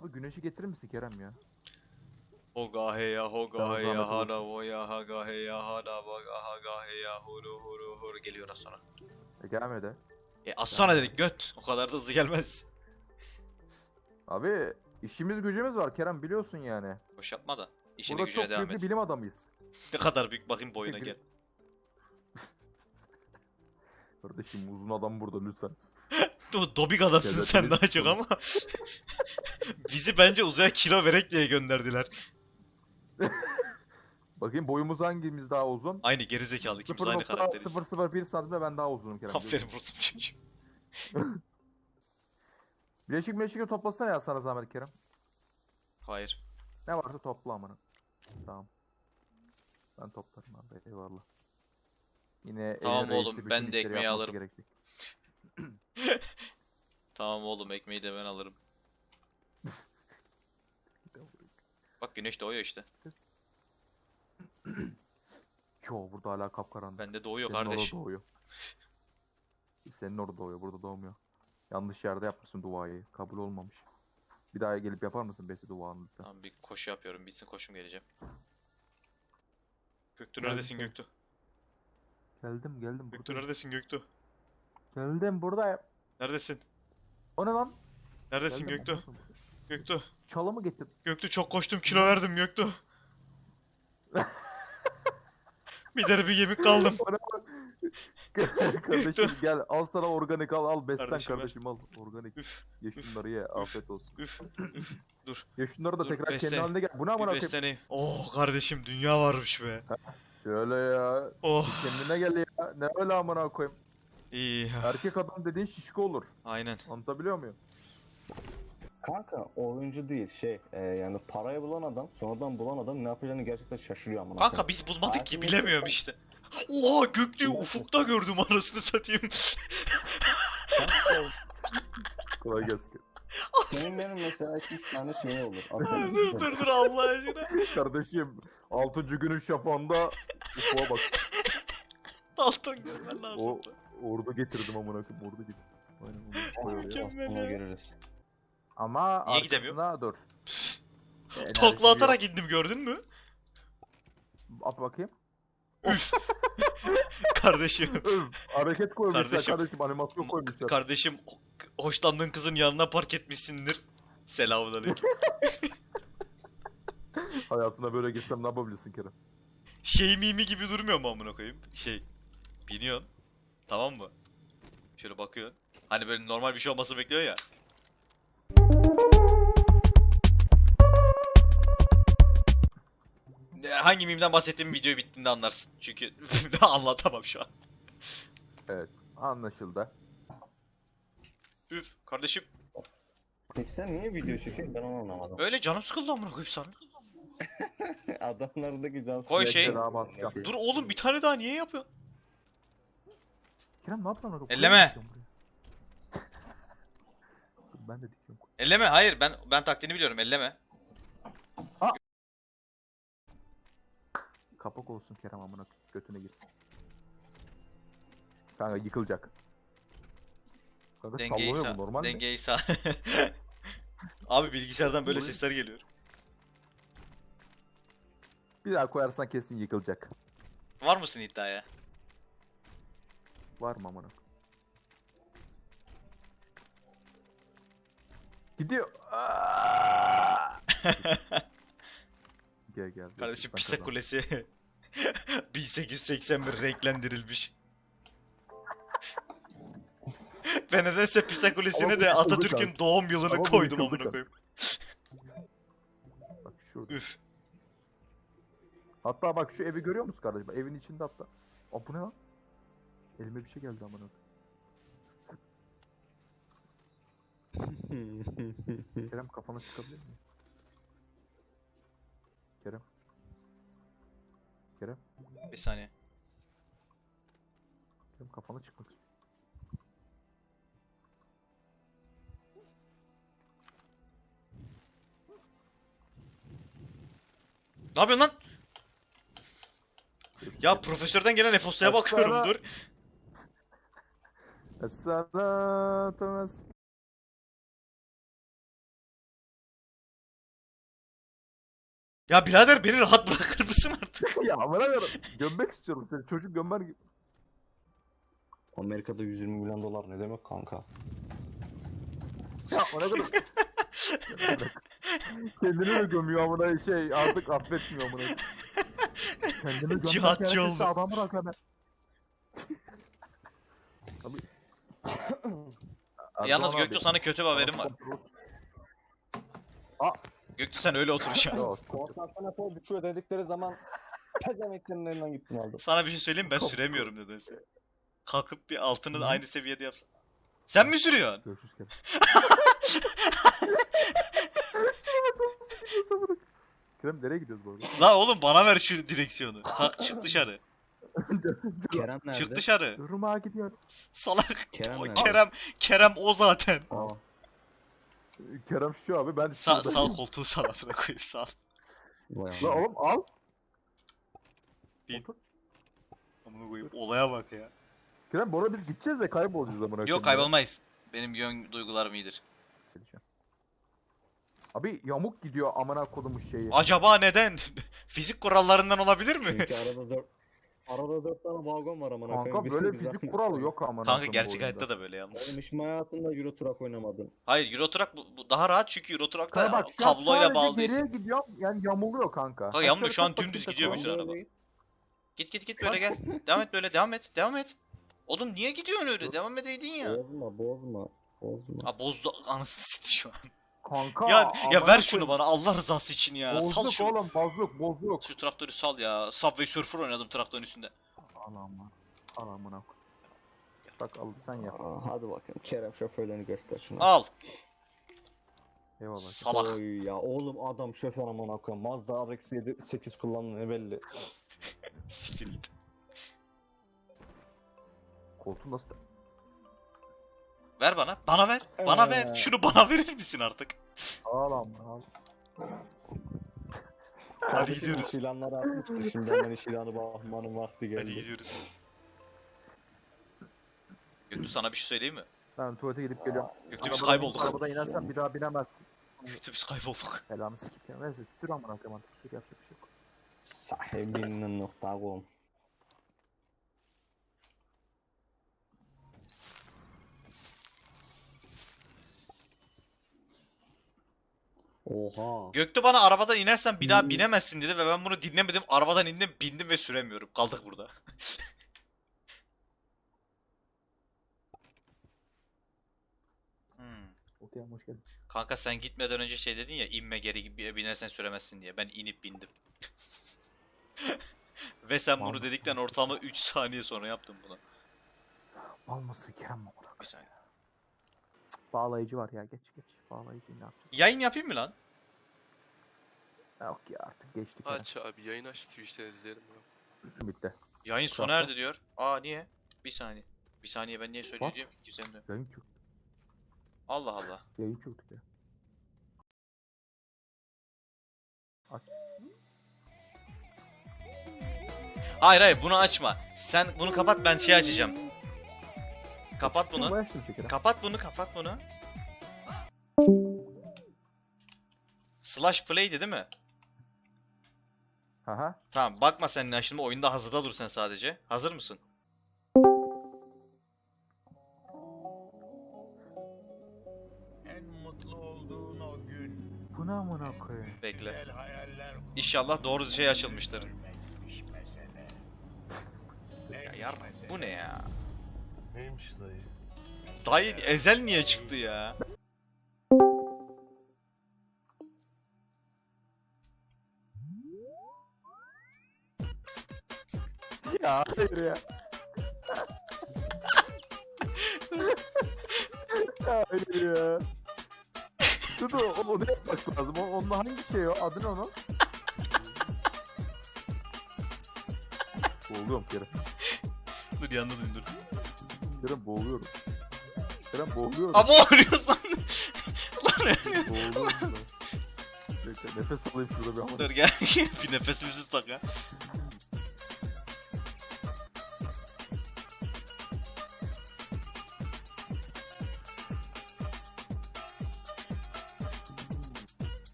Abi güneşi getirir misin Kerem ya? Hoga he ya hoga Tamam, he zahmet ya olur. hana o ya haga he ya hana vaga haga he ya huru huru huru geliyor az sonra. E gelmedi. E az sonra dedik göt. O kadar da hızlı gelmez. Abi işimiz gücümüz var Kerem biliyorsun yani. Boş yapma da. İşine Burada gücüne çok devam büyük et. bir bilim adamıyız. Ne kadar büyük bakayım boyuna gel. Kardeşim uzun adam burada lütfen. Do Dobik adamsın sen daha çok ama. Bizi bence uzaya kilo verek diye gönderdiler. Bakayım boyumuz hangimiz daha uzun? Aynı gerizekalı ikimiz aynı karakteriz. 0.001 santim ben daha uzunum Kerem. Aferin Rusum çocuğum. Bileşik bileşik toplasana ya sana zahmet Kerem. Hayır. Ne varsa topla amına. Tamam. Ben toplarım abi eyvallah. Yine Tamam oğlum, ben de ekmeği alırım. gerekecek. Tamam oğlum ekmeği de ben alırım. Bak güneş doğuyor işte. Yo burada hala kapkaranlık. Bende doğuyor Senin kardeş. orada doğuyor. Senin orada doğuyor, burada doğmuyor. Yanlış yerde yapmışsın duayı. Kabul olmamış. Bir daha gelip yapar mısın Besi duanı lütfen? Tamam bir koşu yapıyorum. Bitsin koşum geleceğim. Geldim, neredesin. Göktuğ? Geldim geldim Göktuğ burada. neredesin Göktuğ? Geldim buradayım. Neredesin? O ne lan? Neredesin Geldim, Göktuğ? amına koyayım. Göktuğ. Çalımı getir. Göktuğ çok koştum kilo verdim Göktuğ. bir deri bir yemek kaldım. O ne lan? kardeşim gel al sana organik al al beslen Kardeşim, kardeşim, ver. al organik. Üf Ye şunları ye afiyet olsun. üf üf. Dur. Ye şunları da Dur, tekrar kendi beslen. haline gel. Bu ne amına Bir koyayım? besleneyim. Oh kardeşim dünya varmış be. Şöyle ya. Oh. Kendine gel ya. Ne öyle amına koyayım. İyi. Erkek adam dediğin şişko olur. Aynen. Anlatabiliyor muyum? Kanka oyuncu değil şey e, yani parayı bulan adam sonradan bulan adam ne yapacağını gerçekten şaşırıyor ama. Kanka biz bulmadık ki bilemiyorum işte. Oha Göktuğ'u ufukta gördüm anasını satayım. Kolay gelsin. Senin benim mesela 2-3 tane şey olur. dur Atıyorum. dur dur Allah aşkına. Kardeşim 6. günün şafağında ufuğa bak. Altın görmen lazım. O ordu getirdim amına koyayım ordu getirdim. Aynen. Mükemmel ya. görürüz. Ama Niye gidemiyorum? arkasına dur. Takla atarak indim gördün mü? At bakayım. Üf. Kardeşim. Hareket koymuşlar Kardeşim. kardeşim, animasyon koymuşlar. Kardeşim hoşlandığın kızın yanına park etmişsindir. Selamünaleyküm. Hayatına böyle geçsem ne yapabilirsin Kerem? şey mimi gibi durmuyor mu amına koyayım? Şey. Biniyorsun. Tamam mı? Şöyle bakıyorsun. Hani böyle normal bir şey olması bekliyor ya. Ne- Hangi mimden bahsettiğim video bittiğinde anlarsın. Çünkü anlatamam şu an. Anlaşıldı. Üf kardeşim Peki sen niye video çekiyorsun ben onu anlamadım. öyle canım sıkıldı amına koyayım sana. Adamlardaki can Koy şey. Dur oğlum bir tane daha niye yapıyorsun? Kerem ne yaptın koyayım? Elleme. Ben de dikiyorum. Elleme hayır ben ben taktiğini biliyorum elleme. Kapak olsun Kerem amına götüne girsin. Kanka yıkılacak. Kanka Dengeyi sağ. bu normal dengeyi sağ. Abi bilgisayardan böyle sesler geliyor. Bir daha koyarsan kesin yıkılacak. Var mısın iddiaya? Var mı amına? Gidiyor. Gel gel. Kardeşim Pisa kazandım. Kulesi 1881 renklendirilmiş. ben nedense Pisa Kulesi'ne de Atatürk'ün doğum yılını Ama koydum amına koyayım. Bak şurada. Üf. Hatta bak şu evi görüyor musun kardeşim? Evin içinde hatta. Aa bu ne lan? Elime bir şey geldi amına. Kerem kafana çıkabilir mi? Kerem. Kerem. Bir saniye. Kerem kafana çıkmak istiyor. Ne yapıyorsun lan? Ya profesörden gelen e-postaya bakıyorum Baksana. Dur. Es-salatu Ya birader beni rahat bırakır mısın artık? ya amına. Gömmek istiyorum seni. Çocuk gömmen gibi. Amerika'da 120 milyon dolar ne demek kanka? Ya amına koyayım. Kendini mi gömüyor amına şey artık affetmiyor amına. Kendini gömmek Cihatçı oldu. Adamı bırak hemen. Yalnız Göktuğ abi, sana kötü bir haberim var. Göktuğ sen öyle otur şu an. Yok, Konstantinopol düşüyor dedikleri zaman pezemeklerin elinden gittin aldım. Sana bir şey söyleyeyim mi? ben süremiyorum nedense. Kalkıp bir altını da aynı seviyede yapsın. Sen mi sürüyorsun? Görüşürüz Kerem. Kerem nereye gidiyoruz bu arada? La oğlum bana ver şu direksiyonu. Kalk çık dışarı. Kerem nerede? Çık dışarı. Duruma gidiyor. Salak. Kerem O? Kerem Kerem o zaten. Aa, Kerem şu abi ben Sa şurada- sal koltuğu salafına koyayım sal. vay La Allah. oğlum al. Bin. Otur. Amına koyayım olaya bak ya. Kerem bu arada biz gideceğiz ya kaybolacağız amına Yok koyayım ya. kaybolmayız. Benim yön duygularım iyidir. Abi yamuk gidiyor amına kodumun şeyi. Acaba neden? Fizik kurallarından olabilir mi? Çünkü arada dört Arada dört tane vagon var amına Kanka koyayım. böyle Bizim fizik güzel- kuralı yok amına Kanka koyayım gerçek hayatta oyunda. da böyle yalnız. Oğlum hiç mi hayatında Euro Truck oynamadın? Hayır Euro Truck bu, bu daha rahat çünkü Euro Kanka Truck'ta bak şu an kabloyla sadece bağlı geriye değilsin. gidiyor yani yamuluyor kanka. Kanka şöyle şu an dümdüz bir gidiyor bütün araba. Git git git böyle gel. devam et böyle devam et. Devam et. Oğlum niye gidiyorsun öyle? Devam edeydin ya. Bozma bozma. Bozma. Ha bozdu anasını sikti şu an. Kanka Ya ya ver şunu bana Allah rızası için ya. Sal Bozduk şunu. oğlum bozuk bozuk. Şu traktörü sal ya. Subway Surfer oynadım traktörün üstünde. Al amına. Al amına koy. Bak al sen yap. Aa, hadi bakayım Kerem şoförlerini göster şuna. Al. Eyvallah. Salak. Oy ya oğlum adam şoför amına koyayım. Mazda RX-7 8 kullandı ne belli. Siktir git. Koltuğu nasıl? Ver bana. Bana ver. Bana ver. Ee. Şunu bana verir misin artık? Al amına al. Kardeşim gidiyoruz. iş ilanları atmıştı. Şimdi hemen iş ilanı bakmanın vakti geldi. Hadi gidiyoruz. Göktü sana bir şey söyleyeyim mi? Ben tuvalete gidip geliyorum. Göktü biz kaybolduk. Arabadan inersen bir daha binemezsin. Göktü biz kaybolduk. Selamı sikeyim. Neyse sür amına koyayım artık. Sür yapacak bir şey yok. Sahibinin nokta. Oha. Göktü bana arabadan inersen bir daha binemezsin dedi ve ben bunu dinlemedim. Arabadan indim, bindim ve süremiyorum. Kaldık burada. Hmm. Okey hoş geldin. Kanka sen gitmeden önce şey dedin ya inme geri gibi binersen süremezsin diye. Ben inip bindim. Ve sen bunu dedikten ortalama 3 saniye sonra yaptın bunu. Mal mısın Kerem amına? Bir saniye. Bağlayıcı var ya geç geç. Bağlayıcı ne yapacağız? Yayın yapayım mı lan? Yok ya artık geçtik. Aç abi yayın aç Twitch'ten izleyelim bunu. Bitti. Yayın sona erdi diyor. Aa niye? Bir saniye. Bir saniye ben niye söyleyeceğim ki sen de. Yayın çok. Allah Allah. Yayın çöktü ya. Aç. Hayır hayır bunu açma. Sen bunu kapat ben şey açacağım. Kapat Bunu. Kapat bunu kapat bunu. Slash play'di değil mi? Aha. Tamam bakma sen ne şimdi oyunda hazırda dur sen sadece. Hazır mısın? En mutlu olduğun o gün Bu ne amına koyayım? Bekle. İnşallah doğru şey açılmıştır. Ya yar bu ne ya? Neymiş dayı? Dayı ezel niye çıktı ya? ya hayır ya. ya hayır ya. Dur dur o, onu yapmak lazım. O, onun hangi şey o? Adı ne onun? Boğuluyorum Kerem. Dur yanına dur. Kerem boğuluyorum. Kerem boğuluyorum. Ama arıyorsan. Lan boğuluyorum. Bekle nefes alayım şurada bir ama. dur gel bir nefesimizi tak ya.